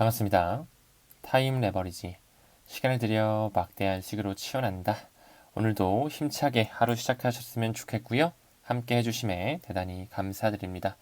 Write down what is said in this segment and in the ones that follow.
반갑습니다. 타임 레버리지. 시간을 들여 막대한 식으로 치열한다. 오늘도 힘차게 하루 시작하셨으면 좋겠고요. 함께 해주심에 대단히 감사드립니다.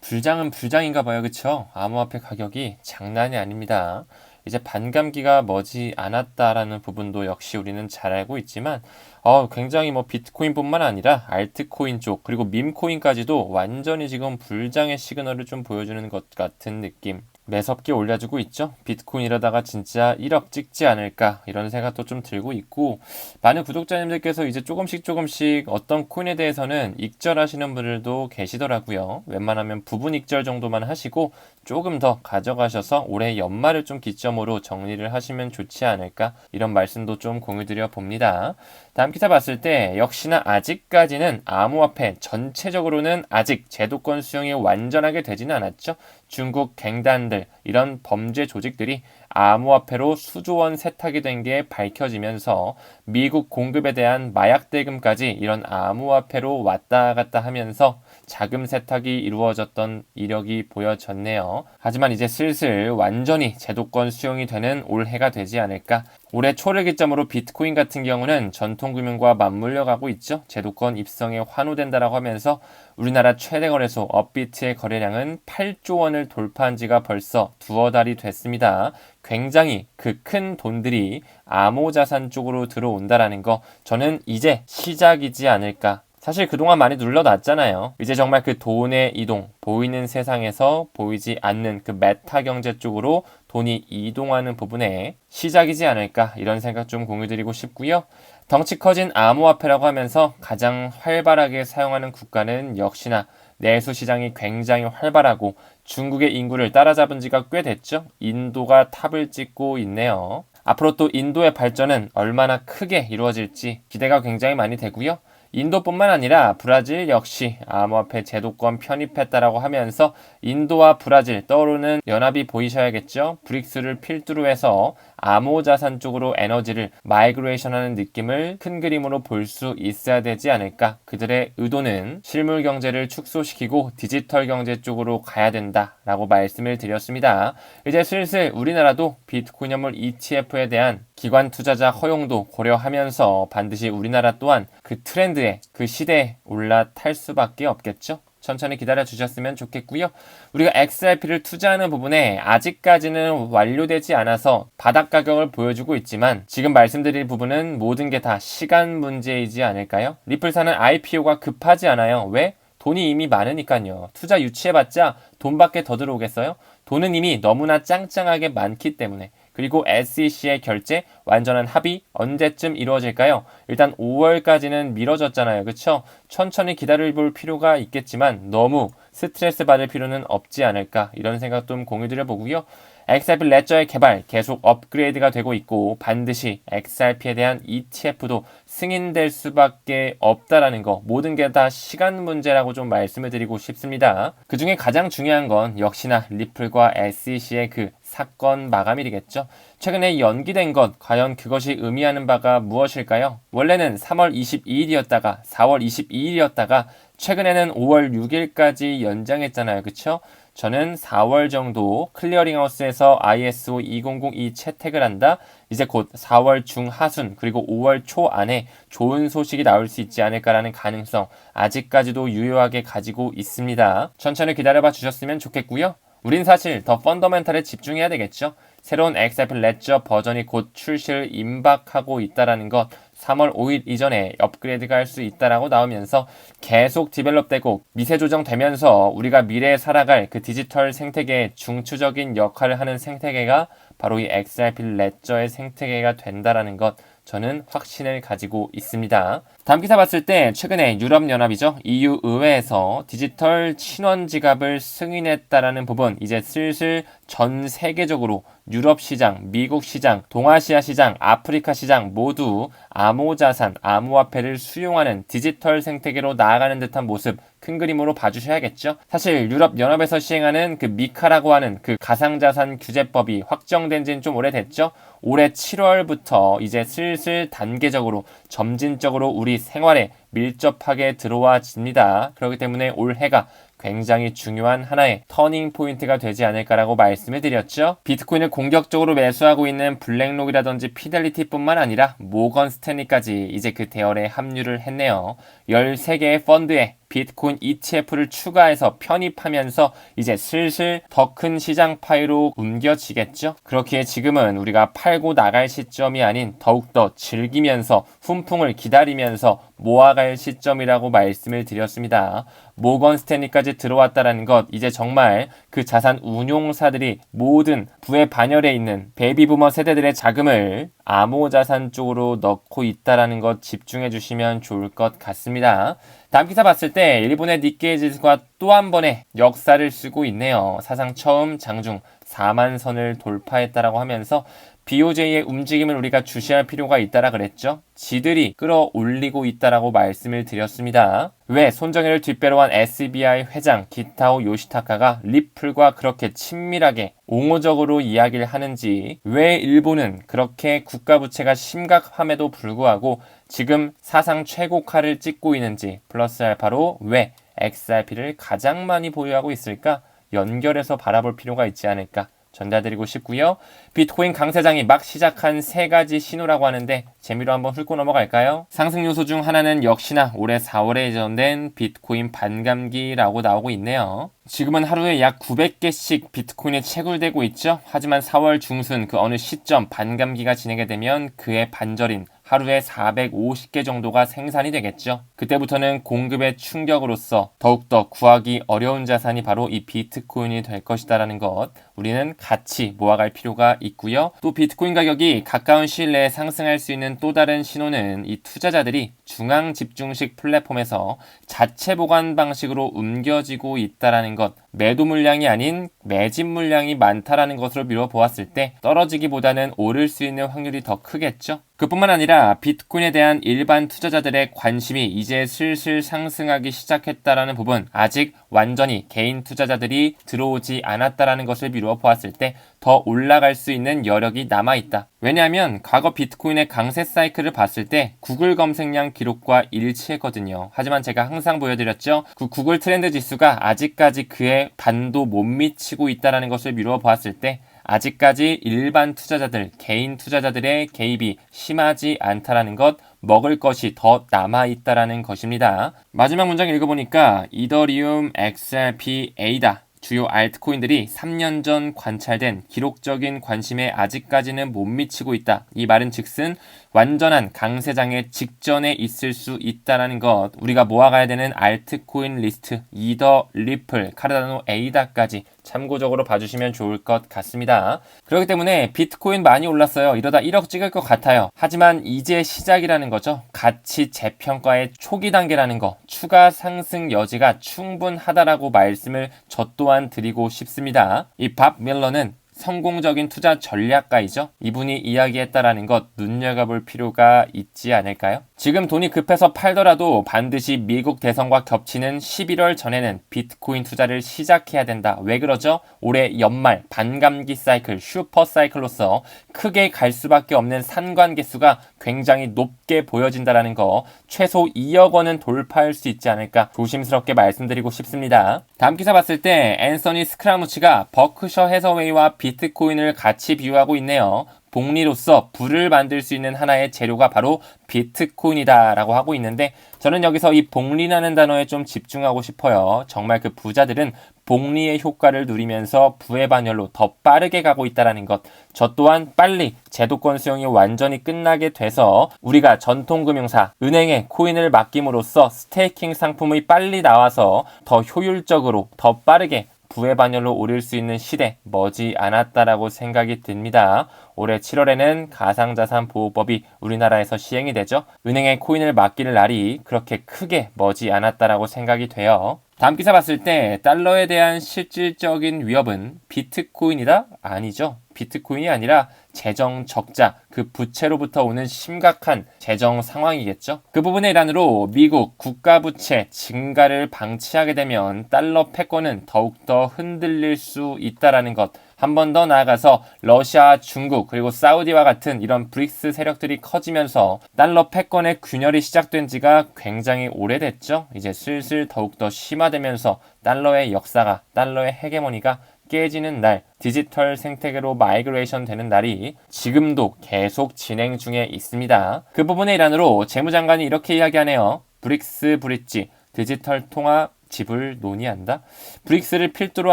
불장은 불장인가 봐요. 그쵸? 암호화폐 가격이 장난이 아닙니다. 이제 반감기가 머지 않았다라는 부분도 역시 우리는 잘 알고 있지만 어, 굉장히 뭐 비트코인뿐만 아니라 알트코인 쪽 그리고 밈코인까지도 완전히 지금 불장의 시그널을 좀 보여주는 것 같은 느낌. 매섭게 올려주고 있죠. 비트코인 이러다가 진짜 1억 찍지 않을까 이런 생각도 좀 들고 있고 많은 구독자님들께서 이제 조금씩 조금씩 어떤 코인에 대해서는 익절하시는 분들도 계시더라고요. 웬만하면 부분 익절 정도만 하시고 조금 더 가져가셔서 올해 연말을 좀 기점으로 정리를 하시면 좋지 않을까 이런 말씀도 좀 공유드려 봅니다. 다음 기사 봤을 때 역시나 아직까지는 암호화폐 전체적으로는 아직 제도권 수용이 완전하게 되지는 않았죠. 중국 갱단들 이런 범죄 조직들이 암호화폐로 수조 원 세탁이 된 게 밝혀지면서 미국 공급에 대한 마약 대금까지 이런 암호화폐로 왔다 갔다 하면서 자금 세탁이 이루어졌던 이력이 보여졌네요. 하지만 이제 슬슬 완전히 제도권 수용이 되는 올해가 되지 않을까. 올해 초를 기점으로 비트코인 같은 경우는 전통 금융과 맞물려 가고 있죠. 제도권 입성에 환호된다라고 하면서 우리나라 최대 거래소 업비트의 거래량은 8조 원을 돌파한 지가 벌써 두어 달이 됐습니다. 굉장히 그 큰 돈들이 암호자산 쪽으로 들어온다라는 거 저는 이제 시작이지 않을까 사실 그동안 많이 눌러놨잖아요. 이제 정말 그 돈의 이동, 보이는 세상에서 보이지 않는 그 메타 경제 쪽으로 돈이 이동하는 부분에 시작이지 않을까 이런 생각 좀 공유드리고 싶고요. 덩치 커진 암호화폐라고 하면서 가장 활발하게 사용하는 국가는 역시나 내수 시장이 굉장히 활발하고 중국의 인구를 따라잡은 지가 꽤 됐죠. 인도가 탑을 찍고 있네요. 앞으로 또 인도의 발전은 얼마나 크게 이루어질지 기대가 굉장히 많이 되고요. 인도뿐만 아니라 브라질 역시 암호화폐 제도권 편입했다라고 하면서 인도와 브라질 떠오르는 연합이 보이셔야겠죠. 브릭스를 필두로 해서 암호 자산 쪽으로 에너지를 마이그레이션하는 느낌을 큰 그림으로 볼 수 있어야 되지 않을까. 그들의 의도는 실물 경제를 축소시키고 디지털 경제 쪽으로 가야 된다 라고 말씀을 드렸습니다. 이제 슬슬 우리나라도 비트코인연물 ETF에 대한 기관 투자자 허용도 고려하면서 반드시 우리나라 또한 그 트렌드에 그 시대에 올라탈 수밖에 없겠죠. 천천히 기다려 주셨으면 좋겠고요. 우리가 XRP를 투자하는 부분에 아직까지는 완료되지 않아서 바닥 가격을 보여주고 있지만 지금 말씀드릴 부분은 모든 게 다 시간 문제이지 않을까요? 리플사는 IPO가 급하지 않아요. 왜? 돈이 이미 많으니까요. 투자 유치해봤자 돈밖에 더 들어오겠어요? 돈은 이미 너무나 짱짱하게 많기 때문에. 그리고 SEC의 결제 완전한 합의 언제쯤 이루어질까요? 일단 5월까지는 미뤄졌잖아요. 그쵸? 천천히 기다려 볼 필요가 있겠지만 너무 스트레스 받을 필요는 없지 않을까 이런 생각 좀 공유드려 보고요. XRP 레저의 개발 계속 업그레이드가 되고 있고 반드시 XRP에 대한 ETF도 승인될 수밖에 없다라는 거 모든 게 다 시간 문제라고 좀 말씀을 드리고 싶습니다. 그 중에 가장 중요한 건 역시나 리플과 SEC의 그 사건 마감일이겠죠. 최근에 연기된 것 과연 그것이 의미하는 바가 무엇일까요? 원래는 3월 22일이었다가 4월 22일이었다가 최근에는 5월 6일까지 연장했잖아요. 그쵸? 저는 4월 정도 클리어링하우스에서 ISO 2002 채택을 한다. 이제 곧 4월 중하순 그리고 5월 초 안에 좋은 소식이 나올 수 있지 않을까라는 가능성 아직까지도 유효하게 가지고 있습니다. 천천히 기다려봐 주셨으면 좋겠고요. 우린 사실 더 펀더멘탈에 집중해야 되겠죠. 새로운 XRP 레저 버전이 곧 출시를 임박하고 있다라는 것 3월 5일 이전에 업그레이드가 할 수 있다라고 나오면서 계속 디벨롭되고 미세 조정되면서 우리가 미래에 살아갈 그 디지털 생태계의 중추적인 역할을 하는 생태계가 바로 이 XRP 레저의 생태계가 된다라는 것 저는 확신을 가지고 있습니다. 다음 기사 봤을 때 최근에 유럽연합이죠. EU 의회에서 디지털 친원 지갑을 승인했다라는 부분 이제 슬슬 전 세계적으로 유럽 시장, 미국 시장, 동아시아 시장, 아프리카 시장 모두 암호자산, 암호화폐를 수용하는 디지털 생태계로 나아가는 듯한 모습 큰 그림으로 봐주셔야겠죠. 사실 유럽 연합에서 시행하는 그 미카라고 하는 그 가상자산 규제법이 확정된 지는 좀 오래됐죠. 올해 7월부터 이제 슬슬 단계적으로 점진적으로 생활에 밀접하게 들어와집니다. 그렇기 때문에 올해가 굉장히 중요한 하나의 터닝 포인트가 되지 않을까라고 말씀을 드렸죠. 비트코인을 공격적으로 매수하고 있는 블랙록이라든지 피델리티뿐만 아니라 모건 스탠리까지 이제 그 대열에 합류를 했네요. 13개의 펀드에 비트코인 ETF를 추가해서 편입하면서 이제 슬슬 더 큰 시장 파이로 옮겨지겠죠. 그렇기에 지금은 우리가 팔고 나갈 시점이 아닌 더욱더 즐기면서 훈풍을 기다리면서 모아갈 시점이라고 말씀을 드렸습니다. 모건 스탠리까지 들어왔다라는 것, 이제 정말 그 자산 운용사들이 모든 부의 반열에 있는 베이비부머 세대들의 자금을 암호자산 쪽으로 넣고 있다라는 것 집중해 주시면 좋을 것 같습니다. 다음 기사 봤을 때 일본의 니케이 지수가 또 한 번의 역사를 쓰고 있네요. 사상 처음 장중 4만 선을 돌파했다라고 하면서 BOJ의 움직임을 우리가 주시할 필요가 있다라 그랬죠. 지들이 끌어올리고 있다라고 말씀을 드렸습니다. 왜 손정혜를 뒷배로 한 SBI 회장 기타오 요시타카가 리플과 그렇게 친밀하게 옹호적으로 이야기를 하는지 왜 일본은 그렇게 국가 부채가 심각함에도 불구하고 지금 사상 최고가를 찍고 있는지 플러스 알파로 왜 XRP를 가장 많이 보유하고 있을까 연결해서 바라볼 필요가 있지 않을까 전달드리고 싶고요. 비트코인 강세장이 막 시작한 세 가지 신호라고 하는데 재미로 한번 훑고 넘어갈까요? 상승 요소 중 하나는 역시나 올해 4월에 예정된 비트코인 반감기라고 나오고 있네요. 지금은 하루에 약 900개씩 비트코인이 채굴되고 있죠. 하지만 4월 중순 그 어느 시점 반감기가 진행이 되면 그의 반절인 하루에 450개 정도가 생산이 되겠죠. 그때부터는 공급의 충격으로서 더욱더 구하기 어려운 자산이 바로 이 비트코인이 될 것이다라는 것 우리는 같이 모아갈 필요가 있고요. 또 비트코인 가격이 가까운 시일 내에 상승할 수 있는 또 다른 신호는 이 투자자들이 중앙 집중식 플랫폼에서 자체 보관 방식으로 옮겨지고 있다라는 것 매도 물량이 아닌 매집 물량이 많다라는 것으로 미뤄 보았을 때 떨어지기보다는 오를 수 있는 확률이 더 크겠죠. 그뿐만 아니라 비트코인에 대한 일반 투자자들의 관심이 이제 슬슬 상승하기 시작했다라는 부분 아직 완전히 개인 투자자들이 들어오지 않았다라는 것을 미 루어 보았을 때 더 올라갈 수 있는 여력이 남아 있다. 왜냐하면 과거 비트코인의 강세 사이클을 봤을 때 구글 검색량 기록과 일치했거든요. 하지만 제가 항상 보여드렸죠. 그 구글 트렌드 지수가 아직까지 그의 반도 못 미치고 있다라는 것을 미루어 보았을 때 아직까지 일반 투자자들, 개인 투자자들의 개입이 심하지 않다라는 것, 먹을 것이 더 남아 있다라는 것입니다. 마지막 문장 읽어보니까 이더리움, XRP, 에이다 주요 알트코인들이 3년 전 관찰된 기록적인 관심에 아직까지는 못 미치고 있다. 이 말은 즉슨 완전한 강세장의 직전에 있을 수 있다라는 것. 우리가 모아가야 되는 알트코인 리스트, 이더, 리플, 카르다노, 에이다까지 참고적으로 봐주시면 좋을 것 같습니다. 그렇기 때문에 비트코인 많이 올랐어요. 이러다 1억 찍을 것 같아요. 하지만 이제 시작이라는 거죠. 가치 재평가의 초기 단계라는 거. 추가 상승 여지가 충분하다라고 말씀을 저 또한 드리고 싶습니다. 이 밥 밀러는 성공적인 투자 전략가이죠. 이분이 이야기했다라는 것 눈여겨볼 필요가 있지 않을까요? 지금 돈이 급해서 팔더라도 반드시 미국 대선과 겹치는 11월 전에는 비트코인 투자를 시작해야 된다. 왜 그러죠? 올해 연말 반감기 사이클, 슈퍼 사이클로서 크게 갈 수밖에 없는 산관 개수가 굉장히 높게 보여진다라는 거 최소 2억 원은 돌파할 수 있지 않을까 조심스럽게 말씀드리고 싶습니다. 다음 기사 봤을 때 앤서니 스크라무치가 버크셔 해서웨이와 비 트코인을 같이 비유하고 있네요. 복리로서 불을 만들 수 있는 하나의 재료가 바로 비트코인이다라고 하고 있는데 저는 여기서 이 복리라는 단어에 좀 집중하고 싶어요. 정말 그 부자들은 복리의 효과를 누리면서 부의 반열로 더 빠르게 가고 있다라는 것. 저 또한 빨리 제도권 수용이 완전히 끝나게 돼서 우리가 전통금융사, 은행에 코인을 맡김으로써 스테이킹 상품이 빨리 나와서 더 효율적으로, 더 빠르게 부의 반열로 오를 수 있는 시대 머지 않았다라고 생각이 듭니다. 올해 7월에는 가상자산 보호법이 우리나라에서 시행이 되죠. 은행에 코인을 맡길 날이 그렇게 크게 머지 않았다라고 생각이 돼요. 다음 기사 봤을 때 달러에 대한 실질적인 위협은 비트코인이다? 아니죠. 비트코인이 아니라 재정 적자, 그 부채로부터 오는 심각한 재정 상황이겠죠. 그 부분의 일환으로 미국 국가 부채 증가를 방치하게 되면 달러 패권은 더욱더 흔들릴 수 있다라는 것 한 번 더 나아가서 러시아, 중국 그리고 사우디와 같은 이런 브릭스 세력들이 커지면서 달러 패권의 균열이 시작된 지가 굉장히 오래됐죠. 이제 슬슬 더욱더 심화되면서 달러의 역사가 달러의 헤게모니가 깨지는 날, 디지털 생태계로 마이그레이션 되는 날이 지금도 계속 진행 중에 있습니다. 그 부분의 일환으로 재무장관이 이렇게 이야기하네요. 브릭스 브릿지, 디지털 통화 지불 논의한다. 브릭스를 필두로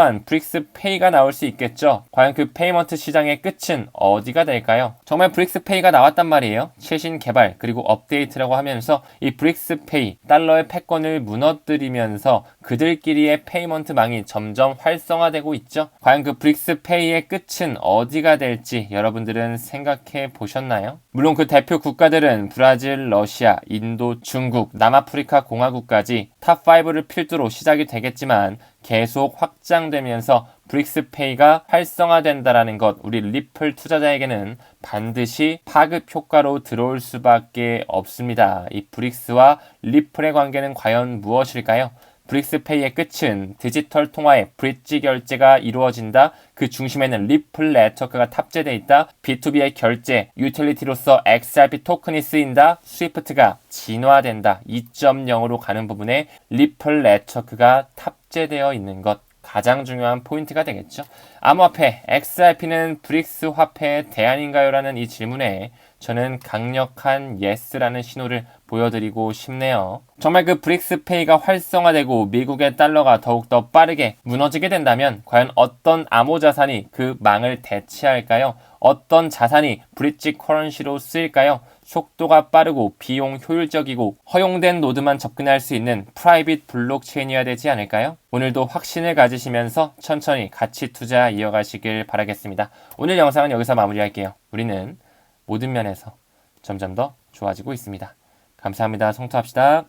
한 브릭스 페이가 나올 수 있겠죠. 과연 그 페이먼트 시장의 끝은 어디가 될까요? 정말 브릭스 페이가 나왔단 말이에요. 최신 개발 그리고 업데이트라고 하면서 이 브릭스 페이 달러의 패권을 무너뜨리면서 그들끼리의 페이먼트 망이 점점 활성화되고 있죠. 과연 그 브릭스 페이의 끝은 어디가 될지 여러분들은 생각해 보셨나요? 물론 그 대표 국가들은 브라질, 러시아, 인도, 중국, 남아프리카 공화국까지 탑5를 필두로 시작이 되겠지만 계속 확장되면서 브릭스페이가 활성화된다라는 것 우리 리플 투자자에게는 반드시 파급 효과로 들어올 수밖에 없습니다. 이 브릭스와 리플의 관계는 과연 무엇일까요? 브릭스페이의 끝은 디지털 통화의 브릿지 결제가 이루어진다. 그 중심에는 리플 네트워크가 탑재되어 있다. B2B의 결제, 유틸리티로서 XRP 토큰이 쓰인다. 스위프트가 진화된다. 2.0으로 가는 부분에 리플 네트워크가 탑재되어 있는 것. 가장 중요한 포인트가 되겠죠. 암호화폐 XRP는 브릭스 화폐의 대안인가요? 라는 이 질문에 저는 강력한 예스라는 신호를 보여드리고 싶네요. 정말 그 브릭스페이가 활성화되고 미국의 달러가 더욱더 빠르게 무너지게 된다면 과연 어떤 암호 자산이 그 망을 대체할까요? 어떤 자산이 브릿지 커런시로 쓰일까요? 속도가 빠르고 비용 효율적이고 허용된 노드만 접근할 수 있는 프라이빗 블록체인이어야 되지 않을까요? 오늘도 확신을 가지시면서 천천히 가치 투자 이어가시길 바라겠습니다. 오늘 영상은 여기서 마무리할게요. 우리는 모든 면에서 점점 더 좋아지고 있습니다. 감사합니다. 성투합시다.